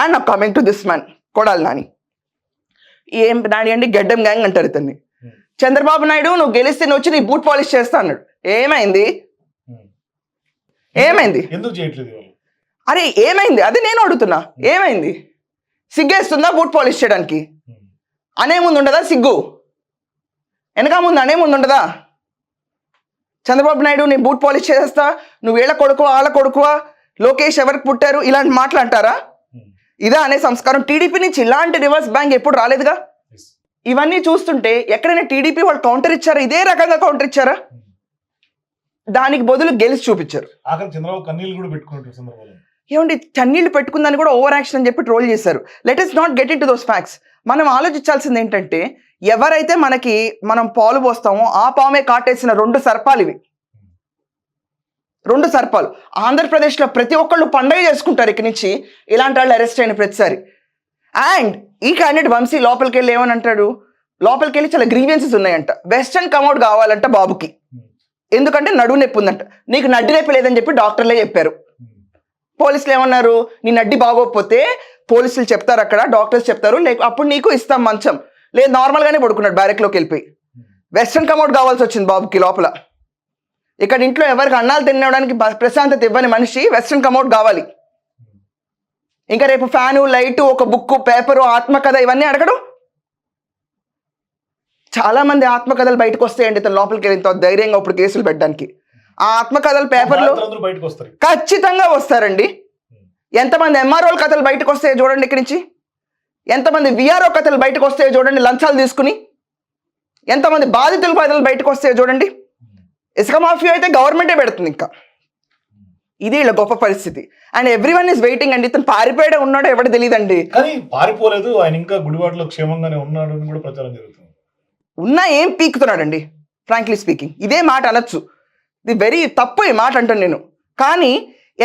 And నాకు coming to this man Kodali Nani ఏం నాని అండి గడ్డం గ్యాంగ్ అంటారు ఇతన్ని. చంద్రబాబు నాయుడు నువ్వు గెలిస్తే నువ్వు వచ్చి నీ బూట్ పాలిష్ చేస్తా అన్నాడు. ఏమైంది? ఏమైంది? ఎందుకు చేయట్లేదు వాళ్ళు అరే ఏమైంది? అదే నేను అడుగుతున్నా. ఏమైంది? సిగ్గేస్తుందా బూట్ పాలిష్ చేయడానికి? అనే ముందు ఉండదా సిగ్గు? వెనక ముందు అనే ముందు ఉండదా? చంద్రబాబు నాయుడు నేను బూట్ పాలిష్ చేస్తా. నువ్వు వీళ్ళ కొడుకువా వాళ్ళ కొడుకువా? లోకేష్ ఎవరికి పుట్టారు? ఇలాంటి మాటలు అంటారా? ఇదా అనే సంస్కారం టీడీపీ నుంచి ఇలాంటి రివర్స్ బ్యాంక్ ఎప్పుడు రాలేదుగా? ఇవన్నీ చూస్తుంటే ఎక్కడైనా టీడీపీ వాళ్ళు కౌంటర్ ఇచ్చారా? ఇదే రకంగా కౌంటర్ ఇచ్చారా? దానికి బదులు గెలిచి చూపించారు. చంద్రబాబు కన్నీళ్ళు కూడా ఏమండి చన్నీళ్ళు పెట్టుకుందని కూడా ఓవర్ యాక్షన్ అని చెప్పి ట్రోల్ చేశారు. Let is not get into those facts మనం ఆలోచించాల్సింది ఏంటంటే ఎవరైతే మనకి మనం పాలు పోస్తామో ఆ పామే కాటేసిన రెండు సర్పాలు ఇవి. రెండు సర్పాలు. ఆంధ్రప్రదేశ్లో ప్రతి ఒక్కళ్ళు పండగ చేసుకుంటారు ఇక్కడి నుంచి. ఇలాంటి వాళ్ళు అరెస్ట్ అయిన ప్రతిసారి. అండ్ ఈ క్యాండిడేట్ వంశీ లోపలికి వెళ్ళి ఏమని అంటాడు? లోపలికి వెళ్ళి చాలా గ్రీవియన్సెస్ ఉన్నాయంట. వెస్టర్న్ కమౌట్ కావాలంట బాబుకి. ఎందుకంటే నడువు నొప్పి ఉందంట. నీకు నడ్డి నొప్పి లేదని చెప్పి డాక్టర్లే చెప్పారు. పోలీసులు ఏమన్నారు? నీ నడ్డి బాగోకపోతే పోలీసులు చెప్తారు అక్కడ డాక్టర్స్ చెప్తారు. లేక అప్పుడు నీకు ఇస్తాం మంచం. లేదు నార్మల్గానే పడుకున్నాడు బ్యారెక్లోకి వెళ్ళిపోయి. వెస్ట్రన్ కమౌట్ కావాల్సి వచ్చింది బాబుకి లోపల. ఇక్కడ ఇంట్లో ఎవరికి అన్నాలు తినడానికి ప్రశాంతత ఇవ్వని మనిషి వెస్ట్రన్ కమౌట్ కావాలి. ఇంకా రేపు ఫ్యాను లైటు ఒక బుక్ పేపరు ఆత్మకథ ఇవన్నీ అడగడు. చాలా మంది ఆత్మకథలు బయటకు వస్తాయండి ఇతను లోపలికి వెళ్ళిన తర్వాత ధైర్యంగా ఇప్పుడు కేసులు పెట్టడానికి. ఆ ఆత్మకథల పేపర్లు ఖచ్చితంగా వస్తారండి. ఎంతమంది ఎంఆర్ఓల కథలు బయటకు వస్తాయో చూడండి ఇక్కడి నుంచి. ఎంతమంది విఆర్ఓ కథలు బయటకు వస్తాయో చూడండి లంచాలు తీసుకుని. ఎంతమంది బాధితుల కథలు బయటకు వస్తాయో చూడండి. ఇసుక మాఫియా అయితే గవర్నమెంటే పెడుతుంది ఇంకా. ఇది ఇలా గొప్ప పరిస్థితి. And everyone is waiting అండి ఇతను పారిపోయాడే ఉన్నాడో ఎవడు తెలియదండి కానీ పారిపోలేదు ఆయన ఇంకా గుడివాడలో క్షేమంగానే ఉన్నాడు అని కూడా ప్రచారం జరుగుతుంది. ఉన్నా ఏం పీకుతున్నాడండి ఫ్రాంక్లీ స్పీకింగ్ ఇదే మాట అనొచ్చు. ఇది వెరీ తప్పు ఈ మాట అంటాను నేను. కానీ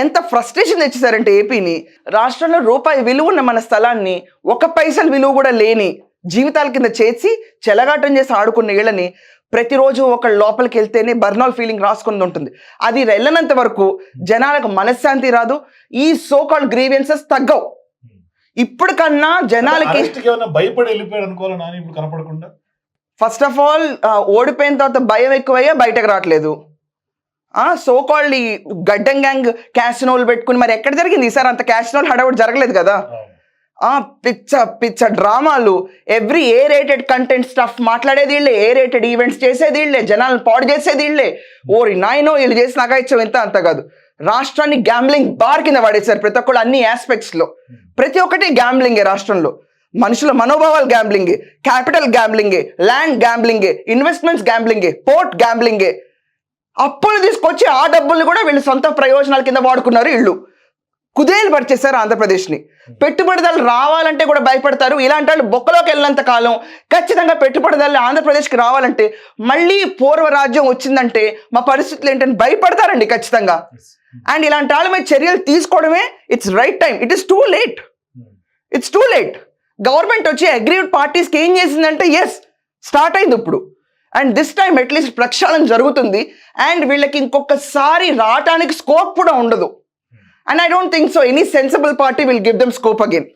ఎంత ఫ్రస్ట్రేషన్ తెచ్చేసారంటే ఏపీని రాష్ట్రంలో రూపాయి విలువ ఉన్న మన స్థలాన్ని ఒక పైసలు విలువ కూడా లేని జీవితాల కింద చేసి చెలగాటం చేసి ఆడుకున్న ఇళ్ళని ప్రతిరోజు ఒక లోపలికి వెళ్తేనే బర్నాల్ ఫీలింగ్ రాసుకుని ఉంటుంది. అది వెళ్ళనంత వరకు జనాలకు మనశ్శాంతి రాదు. ఈ సో కాల్డ్ గ్రీవియన్సెస్ తగ్గవు ఇప్పటికన్నా జనాలకి అరెస్ట్కి ఏమైనా భయపడి వెళ్ళిపోయాడు అనుకోవాలా నాని ఇప్పుడు కనపడకుండా? ఫస్ట్ ఆఫ్ ఆల్ ఓడిపోయిన తర్వాత భయం ఎక్కువయ్యా బయటకు రావట్లేదు. సో కాల్డ్ ఈ గడ్డం గ్యాంగ్ క్యాసినోలు పెట్టుకుని మరి ఎక్కడ జరిగింది? ఈసారి అంత క్యాసినోల్ హడావుడి జరగలేదు కదా. పిచ్చ పిచ్చ డ్రామాలు. Every A rated content stuff మాట్లాడేది వీళ్ళే. ఏ రేటెడ్ ఈవెంట్స్ చేసేది వీళ్ళే. జనాలను పాడు చేసేది వీళ్ళే. ఓరి నాయనో వీళ్ళు చేసిన అగాయిత్యం ఇంత అంత కాదు. రాష్ట్రాన్ని గ్యాంబ్లింగ్ బార్ కింద పడేశారు ప్రతి ఒక్కళ్ళు అన్ని ఆస్పెక్ట్స్లో ప్రతి ఒక్కటి గ్యాంబ్లింగే రాష్ట్రంలో. మనుషుల మనోభావాలు గ్యాంబ్లింగే క్యాపిటల్ గ్యాంబ్లింగే ల్యాండ్ గ్యాంబ్లింగే ఇన్వెస్ట్మెంట్స్ గ్యాంబ్లింగే పోర్ట్ గ్యాంబ్లింగే అప్పులు తీసుకొచ్చి ఆ డబ్బుల్ని కూడా వీళ్ళు సొంత ప్రయోజనాల కింద వాడుకున్నారు వీళ్ళు. కుదేలు పరిచేశారు ఆంధ్రప్రదేశ్ని. పెట్టుబడిదారులు రావాలంటే కూడా భయపడతారు. ఇలాంటి వాళ్ళు బొక్కలోకి వెళ్ళినంత కాలం ఖచ్చితంగా పెట్టుబడిదారులు ఆంధ్రప్రదేశ్కి రావాలంటే మళ్ళీ పూర్వ రాజ్యం వచ్చిందంటే మా పరిస్థితులు ఏంటని భయపడతారండి ఖచ్చితంగా. అండ్ ఇలాంటి వాళ్ళ మీద చర్యలు తీసుకోవడమే it's right time it is too late it's too late government వచ్చి అగ్రీడ్ పార్టీస్కి ఏం చేసిందంటే ఎస్ స్టార్ట్ అయింది ఇప్పుడు. అండ్ దిస్ టైం అట్లీస్ట్ ప్రక్షాళన జరుగుతుంది. అండ్ వీళ్ళకి ఇంకొకసారి రావటానికి స్కోప్ కూడా ఉండదు. And I don't think so any sensible party will give them scope again.